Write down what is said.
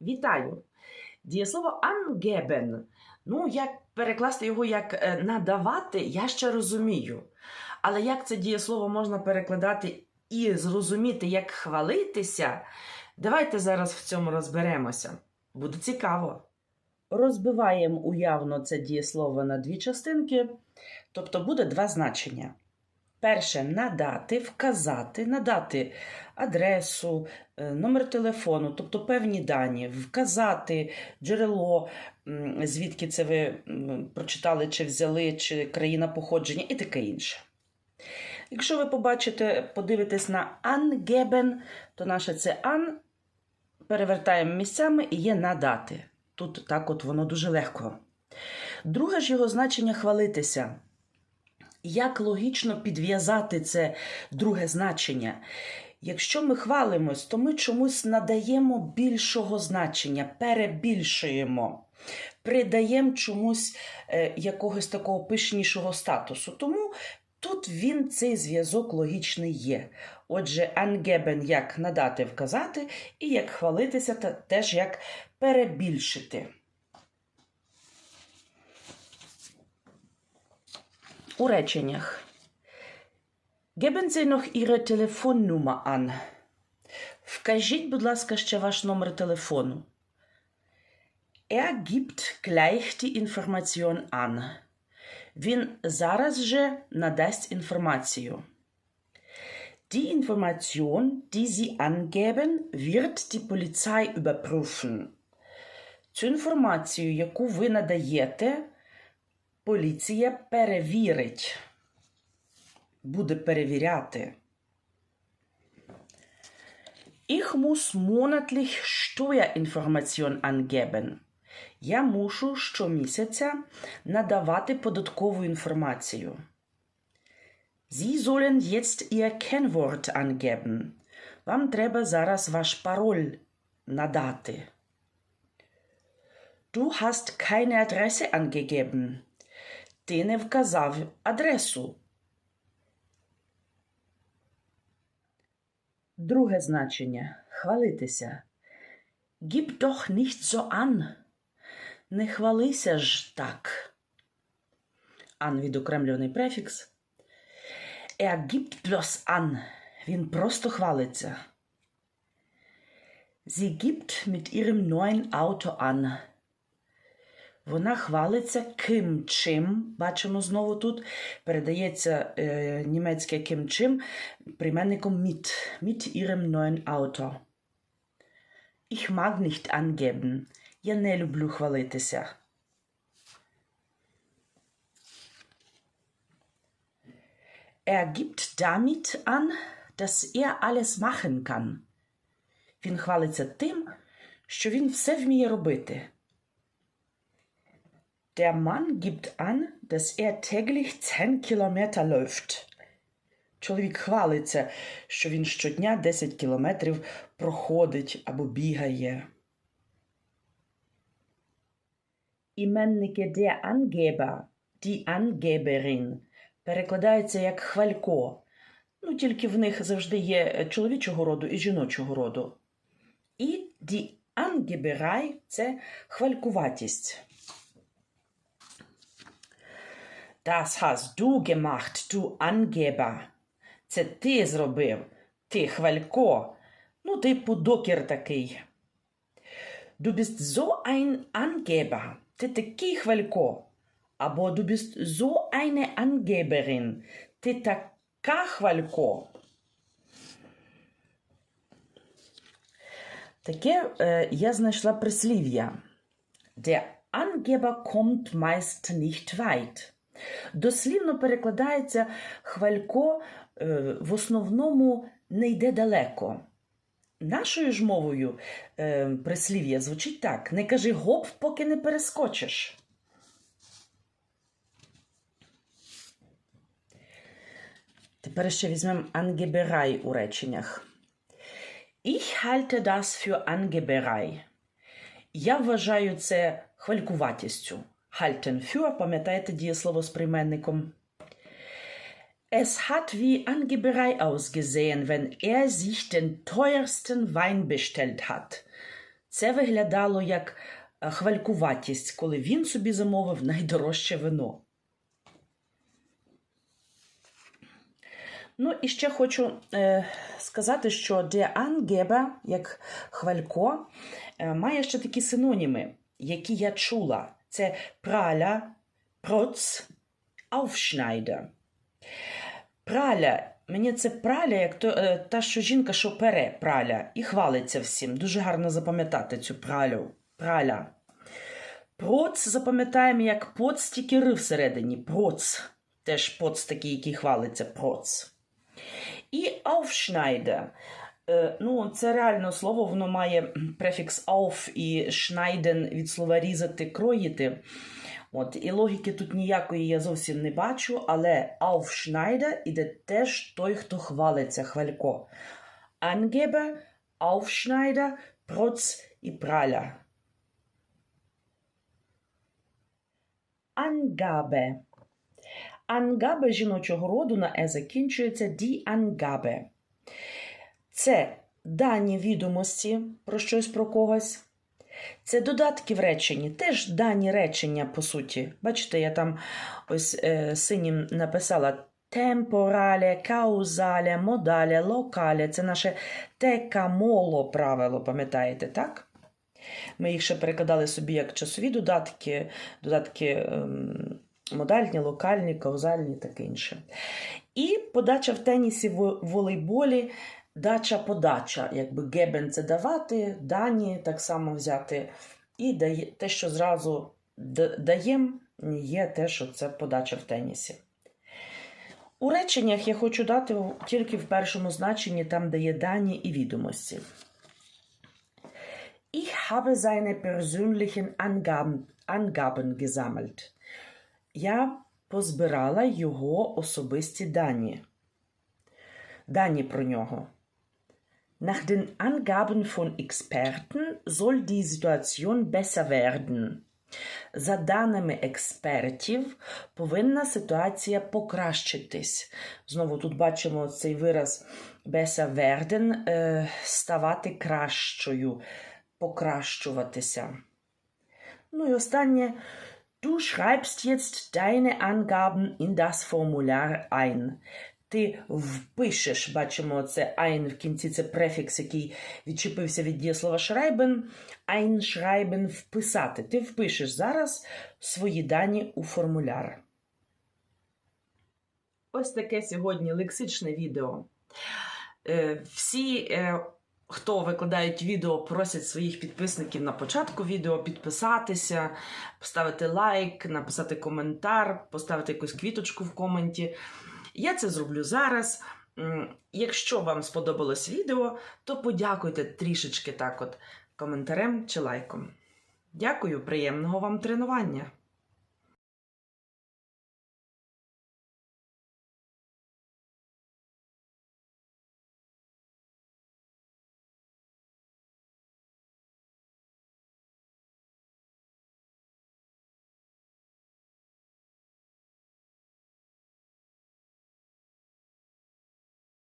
Вітаю! Дієслово angeben. Ну, як перекласти його як е, надавати, я ще розумію. Але як це дієслово можна перекладати і зрозуміти, як хвалитися? Давайте зараз в цьому розберемося. Буде цікаво. Розбиваємо уявно це дієслово на дві частинки, тобто буде два значення. Перше надати, вказати, надати адресу, е, номер телефону, тобто певні дані, вказати джерело, звідки це ви прочитали, чи взяли, чи країна походження і таке інше. Якщо ви побачите, подивитесь на angeben, то наше це an перевертаємо місцями і є надати. Тут так от воно дуже легко. Друге ж його значення хвалитися. Як логічно підв'язати це друге значення? Якщо ми хвалимось, то ми чомусь надаємо більшого значення, перебільшуємо, придаємо чомусь е, якогось такого пишнішого статусу. Тому тут він цей зв'язок логічний є. Отже, angeben як надати, вказати, і як хвалитися, та теж як перебільшити. У реченнях. Geben Sie noch Ihre Telefonnummer an. Вкажіть, будь ласка, ще ваш номер телефону. Er gibt gleich die Information an. Він зараз же надасть інформацію. Die Information, die Sie angeben, wird die Polizei überprüfen. Цю інформацію, яку ви надаєте, поліція перевірить. Буде перевіряти. Ich muss monatlich Steuerinformation angeben. Я мушу щомісяця надавати податкову інформацію. Sie sollen jetzt Ihr Kennwort angeben. Вам треба зараз ваш пароль надати. Du hast keine Adresse angegeben. Ти не вказав адресу. Друге значення хвалитися. Gib doch nicht so an. Не хвалися ж так. Ан відокремлюваний префікс. Er gibt bloß an. Він просто хвалиться. Sie gibt mit ihrem neuen Auto an. Вона хвалиться ким чим. Бачимо знову тут. Передається е, німецьке ким чим прийменником mit. Mit ihrem neuen Auto. Ich mag nicht angeben. Я не люблю хвалитися. Er gibt damit an, dass er alles machen kann. Він хвалиться тим, що він все вміє робити. Der Mann gibt an, dass er täglich 10 Kilometer läuft. Чоловік хвалиться, що він щодня 10 кілометрів проходить або бігає. Іменники der Angeber, die Angeberin перекладаються як хвалько. Ну, тільки в них завжди є чоловічого роду і жіночого роду. І die Angeberei – це хвалькуватість. Das hast du gemacht, du Angeber. Це ти зробив, ти хвалько. Ну, типу, докір такий. Du bist so ein Angeber. Ти такий хвалько. Або du bist so eine Angeberin. Ти така хвалько. Таке е, я знайшла прислів'я. Der Angeber kommt meist nicht weit. Дослівно перекладається хвалько е, в основному не йде далеко. Нашою ж мовою е, прислів'я звучить так: не кажи гоп, поки не перескочиш. Тепер ще візьмемо ангеберай у реченнях. Ich halte das für Angeberei. Я вважаю це хвалькуватістю. Halten пам'ятаєте дієслово з прийменником. Es hat wie Angeberei ausgesehen, wenn er sich den teuersten Wein bestellt hat. Це виглядало як хвалькуватість, коли він собі замовив найдорожче вино. Ну і ще хочу е, сказати, що der Angeber, як хвалько, е, має ще такі синоніми, які я чула. Це праля, проц, aufschneider. Праля, мені це праля, як то, е, та, що жінка, що пере праля, і хвалиться всім. Дуже гарно запам'ятати цю пралю. Праля. Проц запам'ятаємо як поц, тільки ри всередині. Проц. Теж поц такий, який хвалиться, проц. І aufschneider. Е, Ну, це реально слово, воно має префікс auf і schneiden від слова різати, кроїти. От, і логіки тут ніякої я зовсім не бачу, але aufschneider іде теж той, хто хвалиться, хвалько. Angeber, aufschneider, проц і праля. Angabe. Angabe жіночого роду на е закінчується die Angabe. Це дані відомості про щось про когось. Це додатки в реченні, теж дані речення, по суті. Бачите, я там ось е, синім написала темпорале, каузале, модале, локале. Це наше текамоло правило, пам'ятаєте, так? Ми їх ще перекладали собі як часові додатки, додатки ем, модальні, локальні, каузальні таке інше. І подача в тенісі в волейболі дача-подача. Якби гебен це давати, дані так само взяти. І дає, те, що зразу даємо, є те, що це подача в тенісі. У реченнях я хочу дати тільки в першому значенні, там, де є дані і відомості. Ich habe seine persönlichen Angaben, Angaben gesammelt. Я позбирала його особисті дані. Дані про нього. Nach den Angaben von Experten soll die Situation besser werden. За даними експертів, повинна ситуація покращитись. Знову тут бачимо цей вираз besser werden е, ставати кращою, покращуватися. Ну і останнє. Du schreibst jetzt deine Angaben in das Formular ein. Ти впишеш, бачимо, це ein в кінці це префікс, який відчепився від дієслова schreiben. Einschreiben – вписати. Ти впишеш зараз свої дані у формуляр. Ось таке сьогодні лексичне відео. Е, Всі, е, хто викладають відео, просять своїх підписників на початку відео підписатися, поставити лайк, написати коментар, поставити якусь квіточку в коменті. Я це зроблю зараз. Якщо вам сподобалось відео, то подякуйте трішечки так от коментарем чи лайком. Дякую, приємного вам тренування!